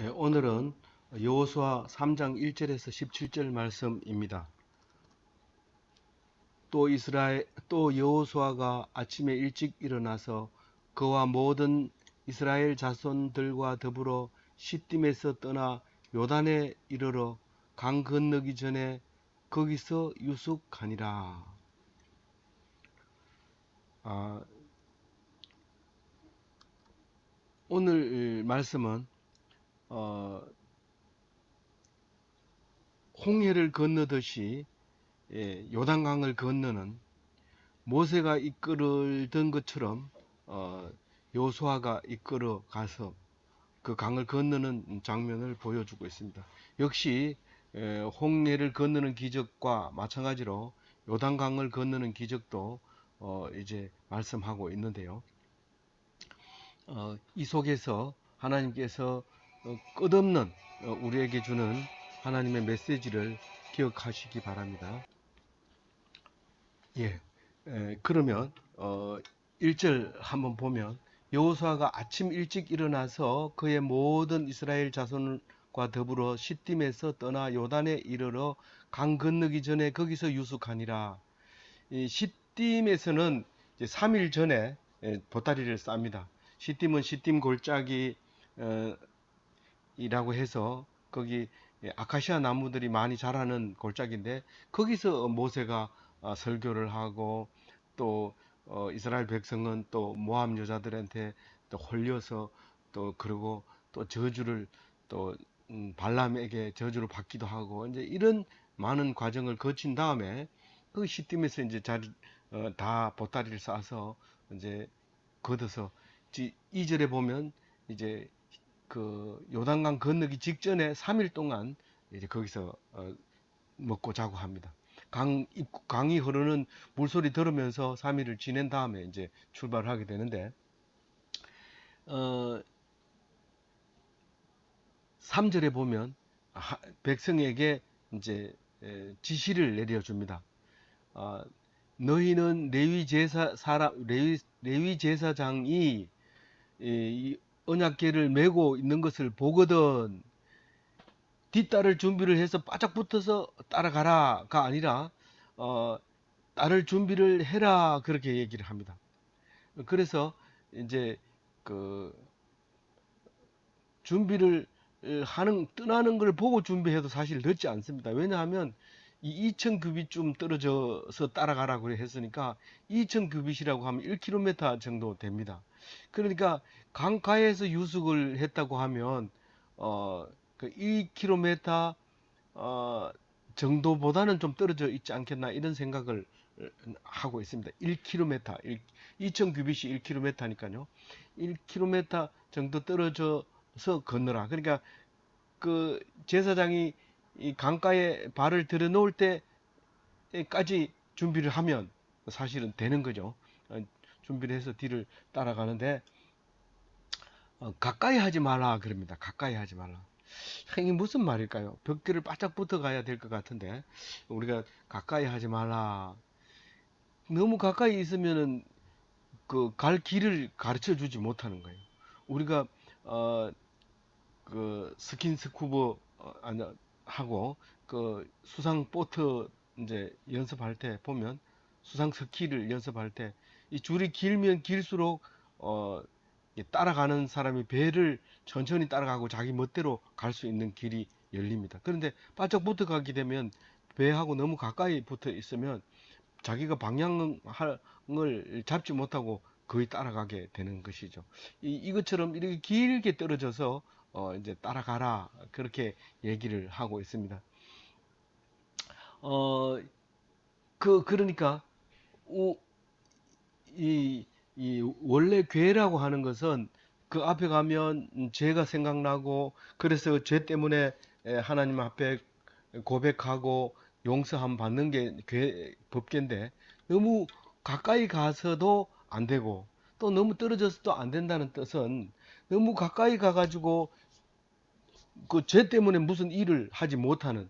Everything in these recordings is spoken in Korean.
예, 오늘은 여호수아 3장 1절에서 17절 말씀입니다. 또 이스라엘 또 여호수아가 아침에 일찍 일어나서 그와 모든 이스라엘 자손들과 더불어 시딤에서 떠나 요단에 이르러 강 건너기 전에 거기서 유숙하니라. 아, 오늘 말씀은 어, 홍해를 건너듯이 예, 요단강을 건너는 모세가 이끌던 것처럼 어, 요수아가 이끌어 가서 그 강을 건너는 장면을 보여주고 있습니다. 역시 에, 홍해를 건너는 기적과 마찬가지로 요단강을 건너는 기적도 어, 이제 말씀하고 있는데요. 어, 이 속에서 하나님께서 어, 끝없는 어, 우리에게 주는 하나님의 메시지를 기억하시기 바랍니다. 예, 에, 그러면 어, 1절 한번 보면 여호수아가 아침 일찍 일어나서 그의 모든 이스라엘 자손과 더불어 시딤에서 떠나 요단에 이르러 강 건너기 전에 거기서 유숙하니라. 이 시딤에서는 이제 3일 전에 예, 보따리를 쌉니다. 시딤은 시딤 골짜기 어, 이라고 해서 거기 예, 아카시아 나무들이 많이 자라는 골짜기인데 거기서 모세가 어, 설교를 하고 또 어, 이스라엘 백성은 또 모함 여자들한테 또 홀려서 또 그러고 또 저주를 또 음, 발람에게 저주를 받기도 하고 이제 이런 많은 과정을 거친 다음에 그 시딤에서 이제 잘, 어, 다 보따리를 싸서 이제 걷어서 이 절에 보면 이제 그 요단강 건너기 직전에 3일 동안 이제 거기서 어, 먹고 자고 합니다. 강 강이 흐르는 물소리 들으면서 3일을 지낸 다음에 이제 출발을 하게 되는데 어 3절에 보면 하, 백성에게 이제 에, 지시를 내려 줍니다. 어, 너희는 레위 제사 사람 레위 레위 제사장이 이 언약궤를 메고 있는 것을 보거든 뒷따를 준비를 해서 바짝 붙어서 따라가라가 아니라 어, 따를 준비를 해라 그렇게 얘기를 합니다. 그래서 이제 그 준비를 하는 떠나는 걸 보고 준비해도 사실 늦지 않습니다. 왜냐하면 이 2,000규빗 떨어져서 따라가라고 했으니까 2,000규빗이라고 하면 1km 정도 됩니다. 그러니까 강가에서 유숙을 했다고 하면 어 그 1km 어 정도보다는 좀 떨어져 있지 않겠나 이런 생각을 하고 있습니다. 1km, 2,000규빗이 1km니까요. 1km 정도 떨어져서 건너라. 그러니까 그 제사장이 이 강가에 발을 들여놓을 때까지 준비를 하면 사실은 되는 거죠. 어, 준비를 해서 뒤를 따라가는데 어, 가까이 하지 말라 그럽니다. 가까이 하지 말라. 이게 무슨 말일까요? 벽길을 바짝 붙어 가야 될 것 같은데 우리가 가까이 하지 말라. 너무 가까이 있으면은 그 갈 길을 가르쳐 주지 못하는 거예요. 우리가 어 그 스킨 스쿠버 어, 아니 하고 그 수상 보트 이제 연습할 때 보면 수상 스키를 연습할 때 이 줄이 길면 길수록 어 따라가는 사람이 배를 천천히 따라가고 자기 멋대로 갈 수 있는 길이 열립니다. 그런데 바짝 붙어 가게 되면 배하고 너무 가까이 붙어 있으면 자기가 방향을 잡지 못하고 거의 따라가게 되는 것이죠. 이, 이것처럼 이렇게 길게 떨어져서 어, 이제 따라가라 그렇게 얘기를 하고 있습니다. 어, 그 그러니까 우, 이, 이 원래 괴라고 하는 것은 그 앞에 가면 죄가 생각나고 그래서 죄 때문에 하나님 앞에 고백하고 용서함 받는 게 괴, 법계인데 너무 가까이 가서도 안 되고 또 너무 떨어져서도 안 된다는 뜻은 너무 가까이 가가지고 그 죄 때문에 무슨 일을 하지 못하는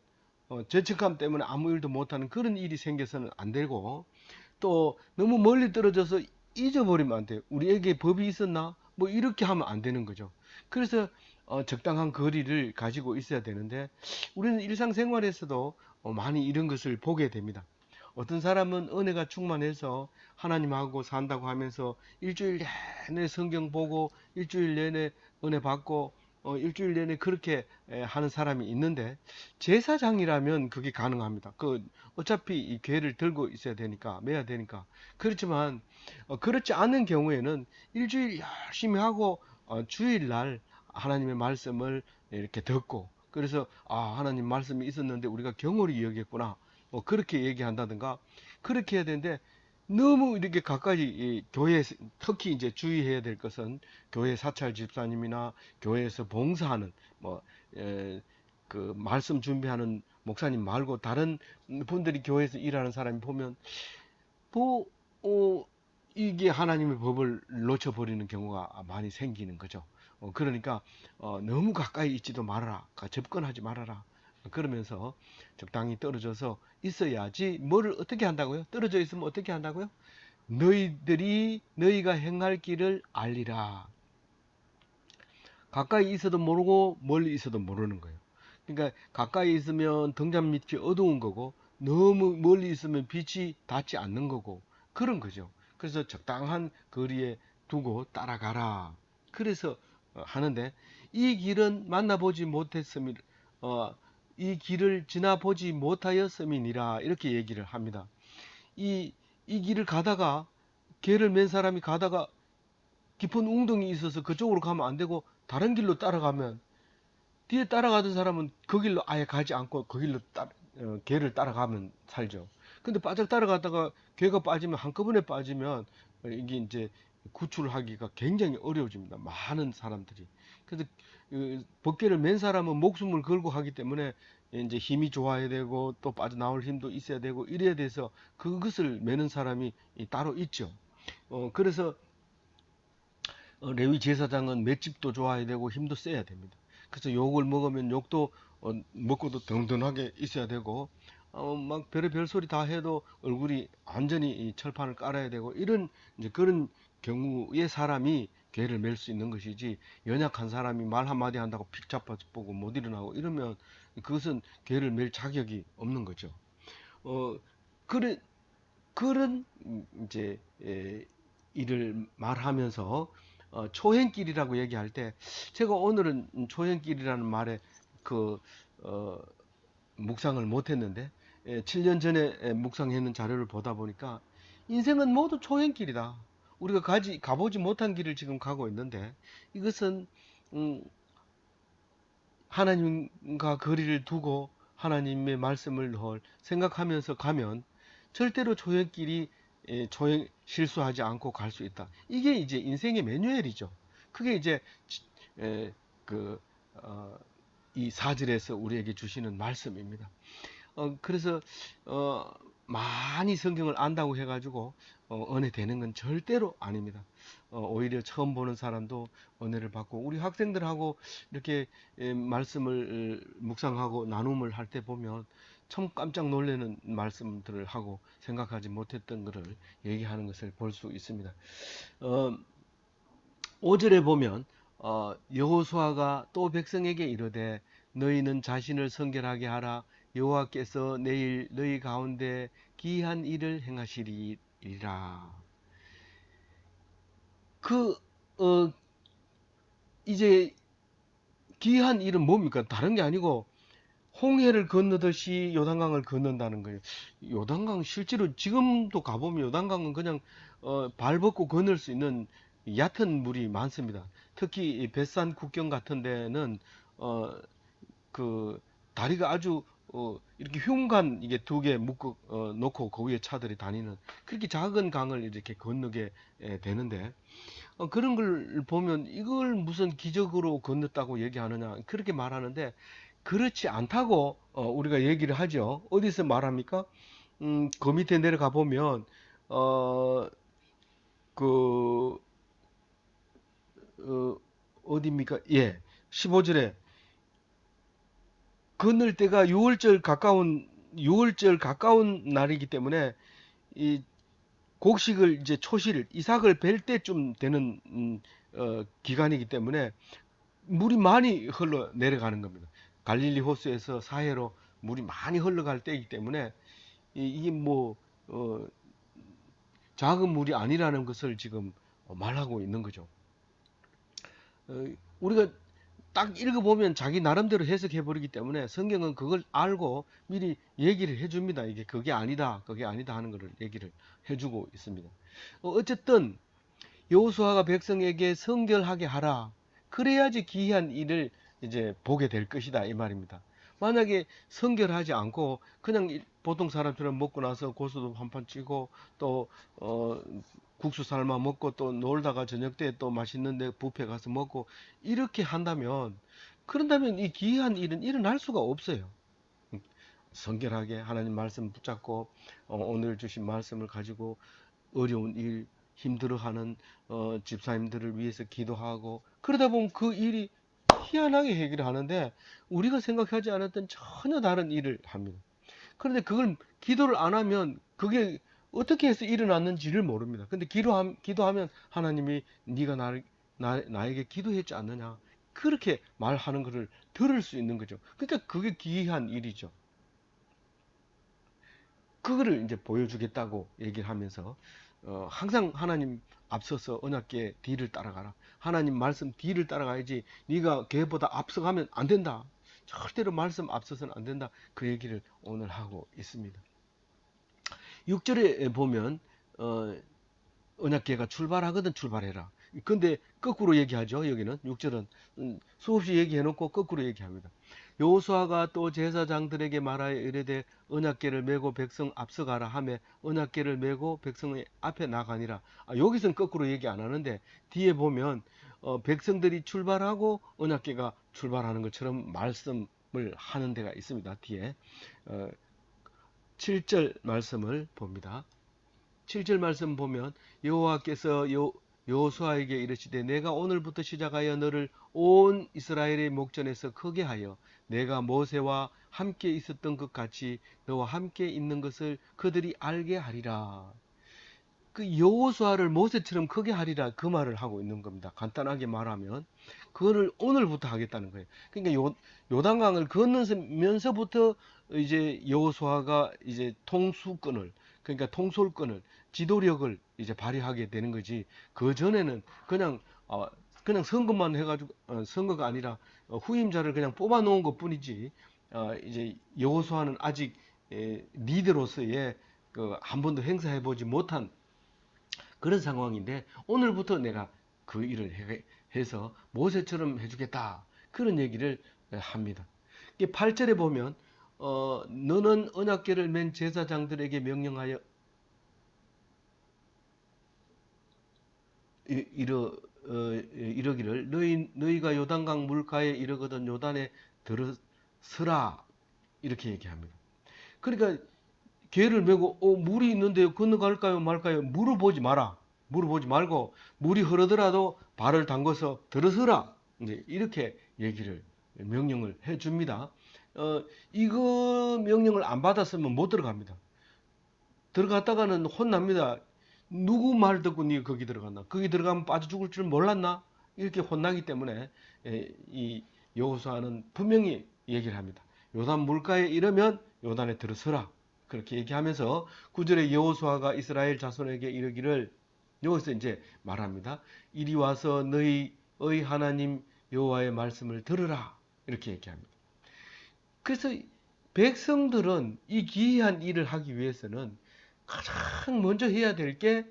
어, 죄책감 때문에 아무 일도 못하는 그런 일이 생겨서는 안 되고 또 너무 멀리 떨어져서 잊어버리면 안 돼요. 우리에게 법이 있었나? 뭐 이렇게 하면 안 되는 거죠. 그래서 어, 적당한 거리를 가지고 있어야 되는데 우리는 일상생활에서도 어, 많이 이런 것을 보게 됩니다. 어떤 사람은 은혜가 충만해서 하나님하고 산다고 하면서 일주일 내내 성경 보고 일주일 내내 은혜 받고 어, 일주일 내내 그렇게 에, 하는 사람이 있는데 제사장이라면 그게 가능합니다. 그 어차피 이 괴를 들고 있어야 되니까 매야 되니까. 그렇지만 어, 그렇지 않은 경우에는 일주일 열심히 하고 어, 주일날 하나님의 말씀을 이렇게 듣고 그래서 아 하나님 말씀이 있었는데 우리가 경홀히 여겼구나. 뭐 그렇게 얘기한다든가. 그렇게 해야 되는데 너무 이렇게 가까이 이 교회 특히 이제 주의해야 될 것은 교회 사찰 집사님이나 교회에서 봉사하는 뭐 그 말씀 준비하는 목사님 말고 다른 분들이 교회에서 일하는 사람이 보면 뭐 어, 이게 하나님의 법을 놓쳐버리는 경우가 많이 생기는 거죠. 어, 그러니까 어, 너무 가까이 있지도 말아라. 접근하지 말아라. 그러면서 적당히 떨어져서 있어야지 뭐를 어떻게 한다고요? 떨어져 있으면 어떻게 한다고요? 너희들이 너희가 행할 길을 알리라. 가까이 있어도 모르고 멀리 있어도 모르는 거예요. 그러니까 가까이 있으면 등잔 밑이 어두운 거고 너무 멀리 있으면 빛이 닿지 않는 거고 그런 거죠. 그래서 적당한 거리에 두고 따라가라. 그래서 어, 하는데 이 길은 만나보지 못했음이 어, 이 길을 지나보지 못하였음이니라 이렇게 얘기를 합니다. 이, 이 길을 가다가 개를 맨 사람이 가다가 깊은 웅덩이 있어서 그쪽으로 가면 안 되고 다른 길로 따라가면 뒤에 따라가던 사람은 그 길로 아예 가지 않고 그 길로 따, 어, 개를 따라가면 살죠. 근데 바짝 따라가다가 개가 빠지면 한꺼번에 빠지면 이게 이제 구출하기가 굉장히 어려워집니다. 많은 사람들이. 그래서 그 법계를 맨 사람은 목숨을 걸고 하기 때문에 이제 힘이 좋아야 되고 또 빠져나올 힘도 있어야 되고 이래야 돼서 그것을 매는 사람이 따로 있죠. 어, 그래서 어, 레위 제사장은 맷집도 좋아야 되고 힘도 세야 됩니다. 그래서 욕을 먹으면 욕도 어, 먹고도 든든하게 있어야 되고 어, 막 별의별 소리 다 해도 얼굴이 완전히 철판을 깔아야 되고 이런 이제 그런 경우에 사람이 괴를 맬 수 있는 것이지 연약한 사람이 말 한마디 한다고 픽 잡아 보고 못 일어나고 이러면 그것은 괴를 맬 자격이 없는 거죠. 어, 그런 그런 이제 에, 일을 말하면서 어, 초행길이라고 얘기할 때 제가 오늘은 초행길이라는 말에 그 어, 묵상을 못했는데 예, 7년 전에 묵상했는 자료를 보다 보니까 인생은 모두 초행길이다. 우리가 가지 가보지 못한 길을 지금 가고 있는데 이것은 음, 하나님과 거리를 두고 하나님의 말씀을 널 생각하면서 가면 절대로 초행길이 예, 초행 실수하지 않고 갈 수 있다. 이게 이제 인생의 매뉴얼이죠. 그게 이제 에, 그, 어, 이 사절에서 우리에게 주시는 말씀입니다. 어, 그래서 어, 많이 성경을 안다고 해가지고 어, 은혜 되는 건 절대로 아닙니다. 어, 오히려 처음 보는 사람도 은혜를 받고 우리 학생들하고 이렇게 에, 말씀을 묵상하고 나눔을 할 때 보면 참 깜짝 놀라는 말씀들을 하고 생각하지 못했던 것을 얘기하는 것을 볼 수 있습니다. 어, 5절에 보면 어, 여호수아가 또 백성에게 이르되 너희는 자신을 성결하게 하라 여호와께서 내일 너희 가운데 기한 일을 행하시리 라. 그 어, 이제 기한 일은 뭡니까? 다른 게 아니고 홍해를 건너듯이 요단강을 건넌다는 거예요. 요단강 실제로 지금도 가보면 요단강은 그냥 어, 발 벗고 건널 수 있는 얕은 물이 많습니다. 특히 뱃산 국경 같은 데는 어, 그 다리가 아주 어, 이렇게 흉간 이게 두 개 묶어 어, 놓고 거기에 차들이 다니는 그렇게 작은 강을 이렇게 건너게 에, 되는데 어, 그런 걸 보면 이걸 무슨 기적으로 건넜다고 얘기하느냐 그렇게 말하는데 그렇지 않다고 어, 우리가 얘기를 하죠. 어디서 말합니까? 음, 그 밑에 내려가 보면 어, 그 어, 어디입니까? 예. 15절에 건널 때가 6월절 가까운 6월절 가까운 날이기 때문에 이 곡식을 이제 초실 이삭을 벨 때쯤 되는 음, 어, 기간이기 때문에 물이 많이 흘러 내려가는 겁니다. 갈릴리 호수에서 사해로 물이 많이 흘러갈 때이기 때문에 이- 이게 뭐 어, 작은 물이 아니라는 것을 지금 말하고 있는 거죠. 어, 우리가 딱 읽어보면 자기 나름대로 해석해 버리기 때문에 성경은 그걸 알고 미리 얘기를 해줍니다. 이게 그게 아니다, 그게 아니다 하는 것을 얘기를 해주고 있습니다. 어, 어쨌든 여호수아가 백성에게 성결하게 하라. 그래야지 기이한 일을 이제 보게 될 것이다 이 말입니다. 만약에 성결하지 않고 그냥 일- 보통 사람처럼 먹고 나서 고수도 한판 찌고 또 어, 국수 삶아 먹고 또 놀다가 저녁 때 또 맛있는데 뷔페 가서 먹고 이렇게 한다면 그런다면 이 기이한 일은 일어날 수가 없어요. 음, 성결하게 하나님 말씀 붙잡고 어, 오늘 주신 말씀을 가지고 어려운 일 힘들어하는 어, 집사님들을 위해서 기도하고 그러다 보면 그 일이 희한하게 해결하는데 우리가 생각하지 않았던 전혀 다른 일을 합니다. 그런데 그걸 기도를 안 하면 그게 어떻게 해서 일어났는지를 모릅니다. 근데 기도함, 기도하면 하나님이 네가 나를, 나, 나에게 기도했지 않느냐 그렇게 말하는 것을 들을 수 있는 거죠. 그러니까 그게 기이한 일이죠. 그거를 이제 보여주겠다고 얘기를 하면서 어, 항상 하나님 앞서서 언약계 뒤를 따라가라. 하나님 말씀 뒤를 따라가야지 네가 걔보다 앞서가면 안 된다. 절대로 말씀 앞서서는 안 된다. 그 얘기를 오늘 하고 있습니다. 6절에 보면 어, 언약계가 출발하거든 출발해라. 근데 거꾸로 얘기하죠. 여기는 6절은 음, 수없이 얘기해 놓고 거꾸로 얘기합니다. 여호수아가 또 제사장들에게 말하여 이르되 언약궤를 메고 백성 앞서가라 하매 언약궤를 메고 백성의 앞에 나가니라. 아, 여기서는 거꾸로 얘기 안 하는데 뒤에 보면 어, 백성들이 출발하고 언약궤가 출발하는 것처럼 말씀을 하는 데가 있습니다. 뒤에 어, 7절 말씀을 봅니다. 7절 말씀 보면 여호와께서 여 여호수아에게 이르시되 내가 오늘부터 시작하여 너를 온 이스라엘의 목전에서 크게 하여 내가 모세와 함께 있었던 것 같이 너와 함께 있는 것을 그들이 알게 하리라. 그 여호수아를 모세처럼 크게 하리라 그 말을 하고 있는 겁니다. 간단하게 말하면 그거를 오늘부터 하겠다는 거예요. 그러니까 요 요단강을 건너면서부터 이제 여호수아가 이제 통수권을 그러니까 통솔권을 지도력을 이제 발휘하게 되는 거지. 그 전에는 그냥 어, 그냥 선거만 해가지고 어, 선거가 아니라 어, 후임자를 그냥 뽑아 놓은 것 뿐이지. 어, 이제 여호수아는 아직 에, 리더로서의 그 한 번도 행사해 보지 못한 그런 상황인데 오늘부터 내가 그 일을 해, 해서 모세처럼 해주겠다 그런 얘기를 합니다. 8절에 보면 어, 너는 언약궤를 맨 제사장들에게 명령하여 이- 이러 어, 이러기를 너희 너희가 요단강 물가에 이르거든 요단에 들어서라 이렇게 얘기합니다. 그러니까 개를 메고 어, 물이 있는데 건너갈까요 말까요 물어보지 마라. 물어보지 말고 물이 흐르더라도 발을 담궈서 들어서라. 이제 이렇게 얘기를 명령을 해 줍니다. 어, 이거 명령을 안 받았으면 못 들어갑니다. 들어갔다가는 혼납니다. 누구 말 듣고 니 거기 들어갔나? 거기 들어가면 빠져 죽을 줄 몰랐나? 이렇게 혼나기 때문에 에, 이 여호수아는 분명히 얘기를 합니다. 요단 물가에 이르면 요단에 들어서라. 그렇게 얘기하면서 구절에 여호수아가 이스라엘 자손에게 이르기를 여기서 이제 말합니다. 이리 와서 너희의 하나님 여호와의 말씀을 들으라. 이렇게 얘기합니다. 그래서 백성들은 이 기이한 일을 하기 위해서는 가장 먼저 해야 될 게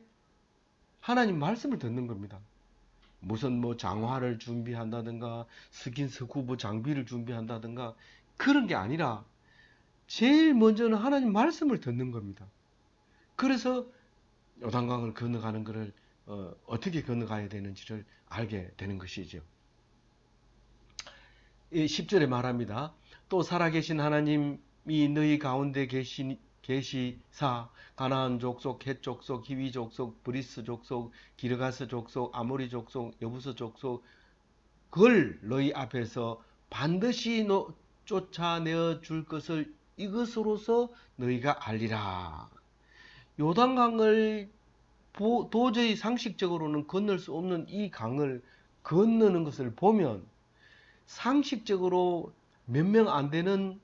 하나님 말씀을 듣는 겁니다. 무슨 뭐 장화를 준비한다든가 스킨 스쿠버 장비를 준비한다든가 그런 게 아니라 제일 먼저는 하나님 말씀을 듣는 겁니다. 그래서 요단강을 건너가는 것을 어, 어떻게 건너가야 되는지를 알게 되는 것이죠. 이 10절에 말합니다. 또 살아계신 하나님이 너희 가운데 계시, 계시사 가나안 족속, 헷 족속, 히위 족속, 브리스 족속, 기르가스 족속, 아모리 족속, 여부스 족속 그걸 너희 앞에서 반드시 너, 쫓아내어 줄 것을 이것으로서 너희가 알리라. 요단강을 보- 도저히 상식적으로는 건널 수 없는 이 강을 건너는 것을 보면 상식적으로 몇 명 안 되는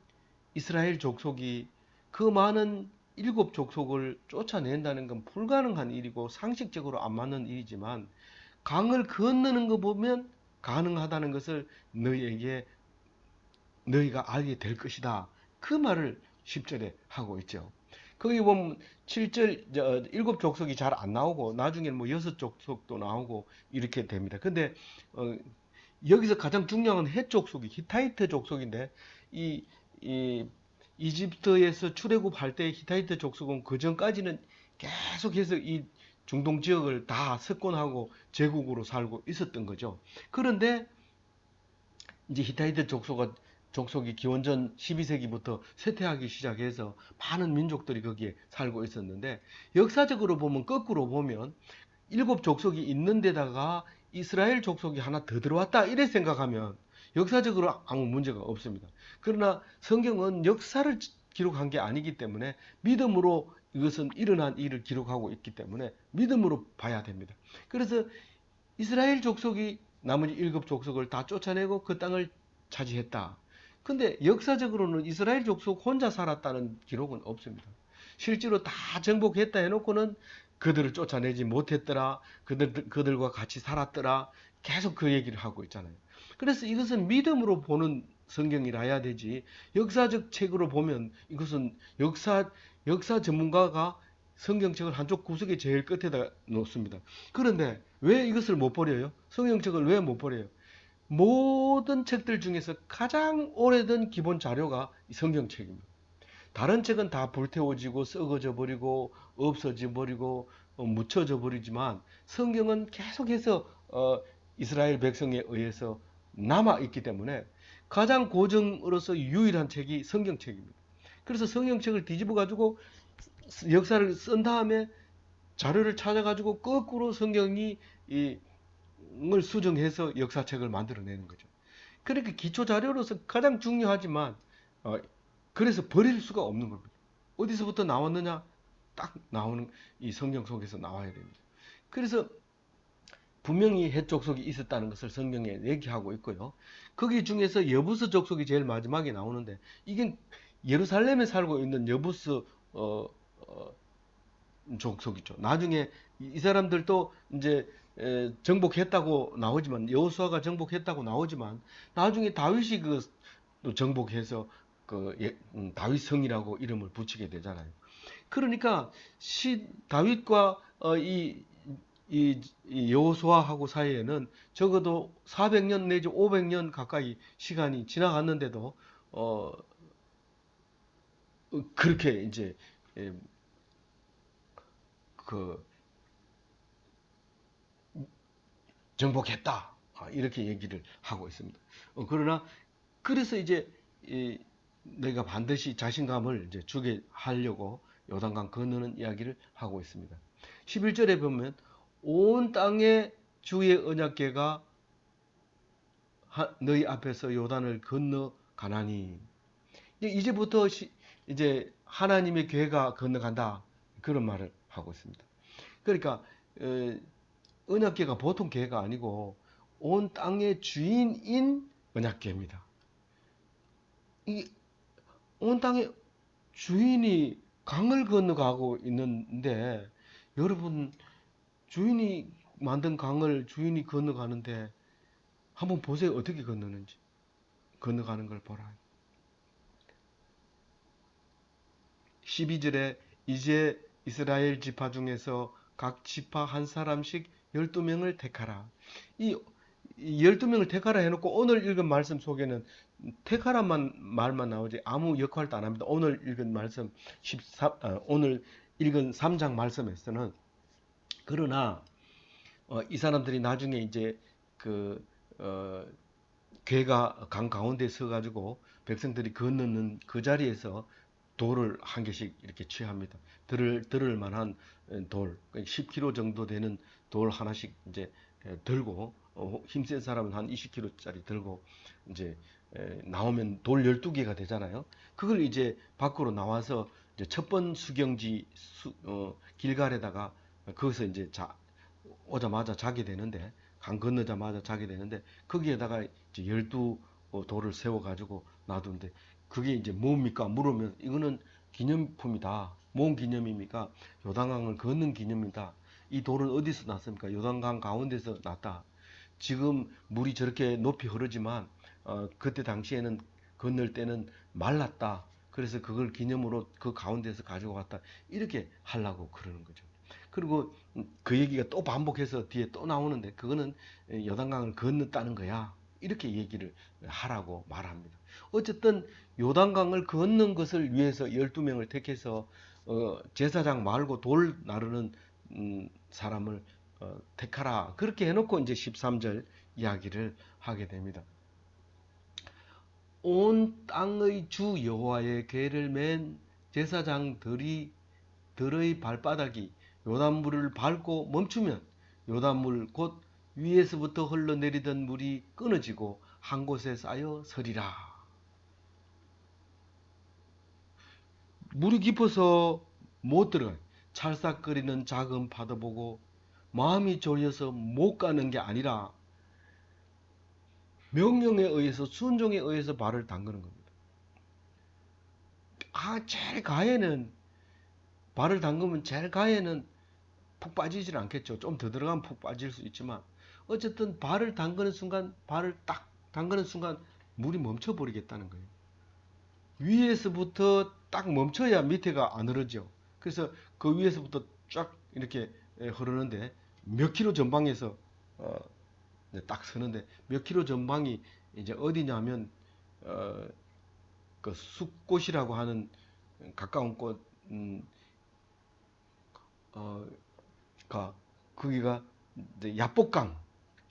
이스라엘 족속이 그 많은 일곱 족속을 쫓아낸다는 건 불가능한 일이고 상식적으로 안 맞는 일이지만 강을 건너는 거 보면 가능하다는 것을 너희에게 너희가 알게 될 것이다. 그 말을 10절에 하고 있죠. 거기 보면 7절 저, 일곱 족속이 잘 안 나오고 나중에는 뭐 여섯 족속도 나오고 이렇게 됩니다. 근데 어, 여기서 가장 중요한 해 족속이 히타이트 족속인데 이, 이 이집트에서 출애굽할 때 히타이트 족속은 그 전까지는 계속해서 이 중동 지역을 다 석권하고 제국으로 살고 있었던 거죠. 그런데 이제 히타이트 족속가 족속이 기원전 12세기부터 쇠퇴하기 시작해서 많은 민족들이 거기에 살고 있었는데 역사적으로 보면 거꾸로 보면 일곱 족속이 있는 데다가 이스라엘 족속이 하나 더 들어왔다 이래 생각하면 역사적으로 아무 문제가 없습니다. 그러나 성경은 역사를 기록한 게 아니기 때문에 믿음으로 이것은 일어난 일을 기록하고 있기 때문에 믿음으로 봐야 됩니다. 그래서 이스라엘 족속이 나머지 일곱 족속을 다 쫓아내고 그 땅을 차지했다. 근데 역사적으로는 이스라엘 족속 혼자 살았다는 기록은 없습니다. 실제로 다 정복했다 해놓고는 그들을 쫓아내지 못했더라. 그들, 그들과 같이 살았더라. 계속 그 얘기를 하고 있잖아요. 그래서 이것은 믿음으로 보는 성경이라 해야 되지. 역사적 책으로 보면 이것은 역사, 역사 전문가가 성경책을 한쪽 구석에 제일 끝에다 놓습니다. 그런데 왜 이것을 못 버려요? 성경책을 왜 못 버려요? 모든 책들 중에서 가장 오래된 기본 자료가 이 성경책입니다. 다른 책은 다 불태워지고 썩어져 버리고 없어져 버리고 어, 묻혀져 버리지만 성경은 계속해서 어, 이스라엘 백성에 의해서 남아 있기 때문에 가장 고정으로서 유일한 책이 성경책입니다. 그래서 성경책을 뒤집어 가지고 역사를 쓴 다음에 자료를 찾아 가지고 거꾸로 성경이 이, 을 수정해서 역사책을 만들어내는 거죠. 그러니까 기초 자료로서 가장 중요하지만 어, 그래서 버릴 수가 없는 겁니다. 어디서부터 나왔느냐? 딱 나오는 이 성경 속에서 나와야 됩니다. 그래서 분명히 해 족속이 있었다는 것을 성경에 얘기하고 있고요. 거기 중에서 여부스 족속이 제일 마지막에 나오는데 이게 예루살렘에 살고 있는 여부스 어, 어, 족속이죠. 나중에 이 사람들도 이제 에, 정복했다고 나오지만 여호수아가 정복했다고 나오지만 나중에 다윗이 그 정복해서 그 예, 음, 다윗 성이라고 이름을 붙이게 되잖아요. 그러니까 시 다윗과 어, 이, 이, 이 여호수아하고 사이에는 적어도 400년 내지 500년 가까이 시간이 지나갔는데도 어 그렇게 이제 예, 그 정복했다. 아, 이렇게 얘기를 하고 있습니다. 어, 그러나 그래서 이제 이, 내가 반드시 자신감을 이제 주게 하려고 요단강 건너는 이야기를 하고 있습니다. 11절에 보면 온 땅에 주의 언약궤가 너희 앞에서 요단을 건너 가나니 이제부터 시, 이제 하나님의 궤가 건너간다 그런 말을 하고 있습니다. 그러니까 어, 언약궤가 보통 궤가 아니고 온 땅의 주인인 언약궤입니다. 이 온 땅의 주인이 강을 건너가고 있는데 여러분 주인이 만든 강을 주인이 건너가는데 한번 보세요. 어떻게 건너는지. 건너가는 걸 보라. 12절에 이제 이스라엘 지파 중에서 각 지파 한 사람씩 12명을 택하라. 이 12명을 택하라 해놓고 오늘 읽은 말씀 속에는 택하라만 말만 나오지 아무 역할도 안 합니다. 오늘 읽은 말씀 14, 어, 오늘 읽은 3장 말씀에서는 그러나 어, 이 사람들이 나중에 이제 그 어, 괴가 강 가운데 서가지고 백성들이 건너는 그 자리에서 돌을 한 개씩 이렇게 취합니다. 들을 들을 만한 돌, 10kg 그러니까 정도 되는 돌 하나씩 이제 들고 어, 힘센 사람은 한 20kg짜리 들고 이제 나오면 돌 12개가 되잖아요. 그걸 이제 밖으로 나와서 이제 첫 번 수경지 수, 어, 길갈에다가 거기서 이제 자, 오자마자 자게 되는데 강 건너자마자 자게 되는데 거기에다가 이제 12 어, 돌을 세워 가지고 놔두는데 그게 이제 뭡니까? 물으면 이거는 기념품이다. 뭔 기념입니까? 요단강을 걷는 기념이다. 이 돌은 어디서 났습니까? 요단강 가운데서 났다. 지금 물이 저렇게 높이 흐르지만 어, 그때 당시에는 건널 때는 말랐다. 그래서 그걸 기념으로 그 가운데서 가지고 갔다. 이렇게 하려고 그러는 거죠. 그리고 그 얘기가 또 반복해서 뒤에 또 나오는데 그거는 요단강을 건넜다는 거야. 이렇게 얘기를 하라고 말합니다. 어쨌든 요단강을 건넌 것을 위해서 12명을 택해서 어, 제사장 말고 돌 나르는 음, 사람을 어, 택하라. 그렇게 해놓고 이제 13절 이야기를 하게 됩니다. 온 땅의 주 여호와의 궤를 맨 제사장들이 들의 발바닥이 요단물을 밟고 멈추면 요단물 곧 위에서부터 흘러내리던 물이 끊어지고 한 곳에 쌓여 서리라. 물이 깊어서 못 들어가. 찰싹거리는 작은 파도 보고 마음이 졸여서 못 가는 게 아니라 명령에 의해서 순종에 의해서 발을 담그는 겁니다. 아, 제일 가에는 발을 담그면 제일 가에는 푹 빠지질 않겠죠. 좀 더 들어가면 푹 빠질 수 있지만 어쨌든 발을 담그는 순간 발을 딱 담그는 순간 물이 멈춰 버리겠다는 거예요. 위에서부터 딱 멈춰야 밑에가 안 흐르죠. 그래서 그 위에서부터 쫙 이렇게 흐르는데 몇 킬로 전방에서 어, 딱 서는데 몇 킬로 전방이 이제 어디냐면 어, 그 숲꽃이라고 하는 가까운 꽃 음, 거기가 이제 야복강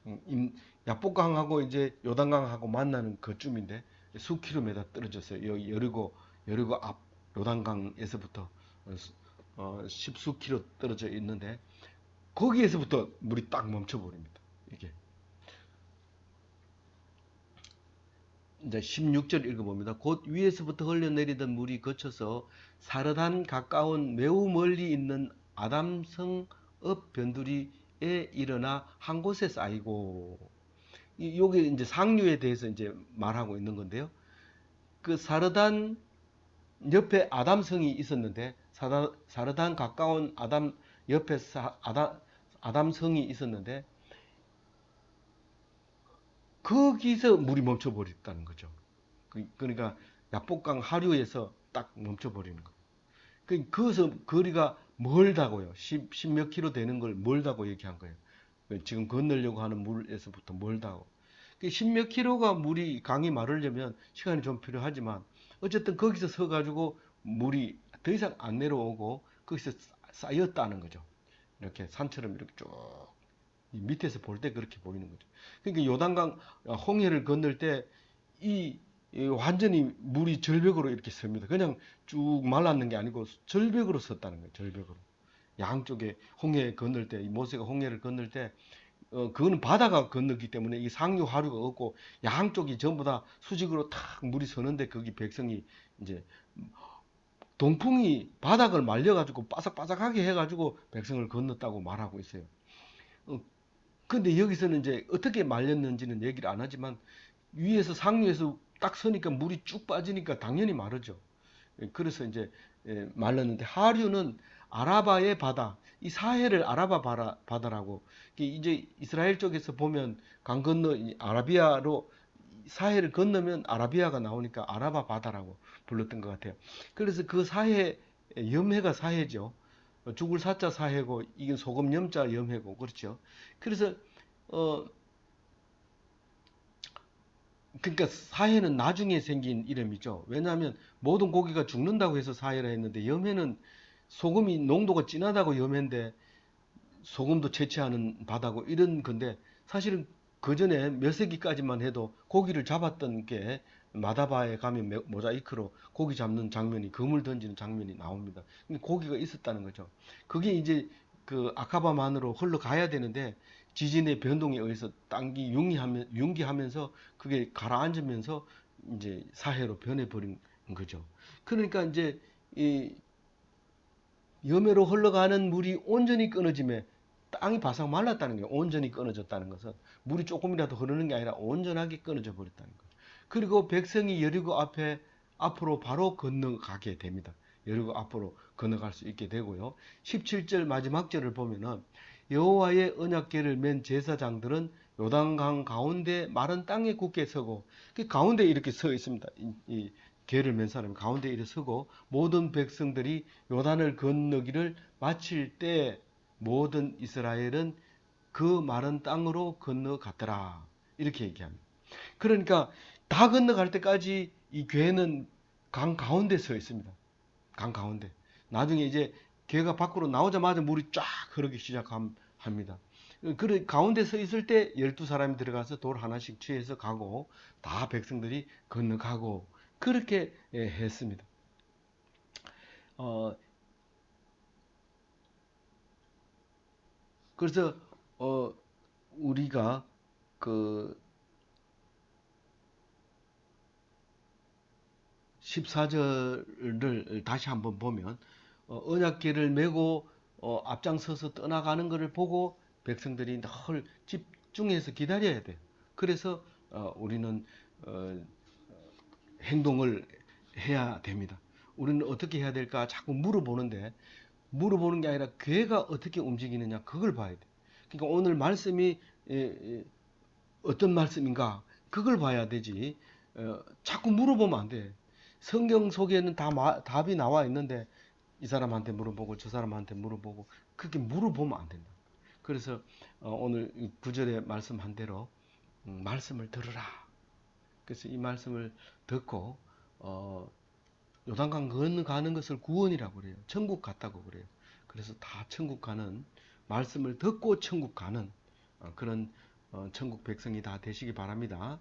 음, 야복강하고 이제 요단강하고 만나는 그쯤인데 수 킬로미터 떨어졌어요. 여기 여리고 여리고 앞 요단강에서부터 어, 십수 킬로 떨어져 있는데 거기에서부터 물이 딱 멈춰 버립니다. 이게 이제 16절 읽어봅니다. 곧 위에서부터 흘러내리던 물이 거쳐서 사르단 가까운 매우 멀리 있는 아담성 업 변두리에 일어나 한 곳에 쌓이고 요게 이제 상류에 대해서 이제 말하고 있는 건데요. 그 사르단 옆에 아담성이 있었는데 사다, 사르단 가까운 아담 옆에 사, 아담, 아담성이 있었는데 거기서 물이 멈춰버렸다는 거죠. 그, 그러니까 야복강 하류에서 딱 멈춰버리는 거. 그, 거기서 거리가 멀다고요. 10, 10몇 킬로 되는 걸 멀다고 얘기한 거예요. 지금 건너려고 하는 물에서부터 멀다고. 10몇 킬로가 물이 강이 마르려면 시간이 좀 필요하지만 어쨌든 거기서 서 가지고 물이 더 이상 안 내려오고 거기서 쌓였다는 거죠. 이렇게 산처럼 이렇게 쭉 밑에서 볼 때 그렇게 보이는 거죠. 그러니까 요단강 홍해를 건널 때이 완전히 물이 절벽으로 이렇게 섭니다. 그냥 쭉 말랐는 게 아니고 절벽으로 섰다는 거예요. 절벽으로. 양쪽에 홍해 건널 때, 모세가 홍해를 건널 때, 어, 그거는 바다가 건너기 때문에 이 상류 하류가 없고 양쪽이 전부 다 수직으로 탁 물이 서는데 거기 백성이 이제 동풍이 바닥을 말려가지고 바삭바삭하게 해가지고 백성을 건넜다고 말하고 있어요. 어, 근데 여기서는 이제 어떻게 말렸는지는 얘기를 안 하지만 위에서 상류에서 딱 서니까 물이 쭉 빠지니까 당연히 마르죠. 예, 그래서 이제 예, 말랐는데 하류는 아라바의 바다, 이 사해를 아라바 바다라고 이제 이스라엘 쪽에서 보면 강 건너 아라비아로 사해를 건너면 아라비아가 나오니까 아라바 바다라고 불렀던 것 같아요. 그래서 그 사해 염해가 사해죠. 죽을 사자 사해고 이게 소금 염자 염해고 그렇죠. 그래서 어 그러니까 사해는 나중에 생긴 이름이죠. 왜냐하면 모든 고기가 죽는다고 해서 사해라 했는데 염해는 소금이 농도가 진하다고 염해인데 소금도 채취하는 바다고 이런 건데 사실은 그 전에 몇 세기까지만 해도 고기를 잡았던 게 마다바에 가면 모자이크로 고기 잡는 장면이 그물 던지는 장면이 나옵니다. 고기가 있었다는 거죠. 그게 이제 그 아카바만으로 흘러가야 되는데 지진의 변동에 의해서 땅이 융기하면 융기하면서 그게 가라앉으면서 이제 사해로 변해버린 거죠. 그러니까 이제 이 염해로 흘러가는 물이 온전히 끊어지면 땅이 바싹 말랐다는 게 온전히 끊어졌다는 것은 물이 조금이라도 흐르는 게 아니라 온전하게 끊어져 버렸다는 거죠. 그리고 백성이 여리고 앞에 앞으로 바로 건너가게 됩니다. 여리고 앞으로 건너갈 수 있게 되고요. 17절 마지막 절을 보면은 여호와의 언약궤를 맨 제사장들은 요단강 가운데 마른 땅에 굳게 서고 그 가운데 이렇게 서 있습니다. 이, 이 궤를 맨 사람이 가운데 이렇게 서고 모든 백성들이 요단을 건너기를 마칠 때 모든 이스라엘은 그 마른 땅으로 건너갔더라. 이렇게 얘기합니다. 그러니까 다 건너갈 때까지 이 궤는 강 가운데 서 있습니다. 강 가운데. 나중에 이제 궤가 밖으로 나오자마자 물이 쫙 흐르기 시작합니다. 그 가운데 서 있을 때 열두 사람이 들어가서 돌 하나씩 취해서 가고 다 백성들이 건너가고 그렇게 예, 했습니다. 어, 그래서 어, 우리가 그 14절을 다시 한번 보면 어, 언약궤를 메고 어, 앞장서서 떠나가는 것을 보고 백성들이 늘 집중해서 기다려야 돼요. 그래서 어, 우리는 어, 행동을 해야 됩니다. 우리는 어떻게 해야 될까 자꾸 물어보는데 물어보는 게 아니라 괴가 어떻게 움직이느냐 그걸 봐야 돼. 그러니까 오늘 말씀이 어떤 말씀인가 그걸 봐야 되지. 어, 자꾸 물어보면 안 돼. 성경 속에는 다 마- 답이 나와 있는데 이 사람한테 물어보고 저 사람한테 물어보고 그렇게 물어보면 안 된다. 그래서 어, 오늘 이 구절에 말씀한 대로 음, 말씀을 들으라. 그래서 이 말씀을 듣고 어, 요단강 건너가는 것을 구원이라고 그래요. 천국 갔다고 그래요. 그래서 다 천국 가는 말씀을 듣고 천국 가는 어, 그런 어, 천국 백성이 다 되시기 바랍니다.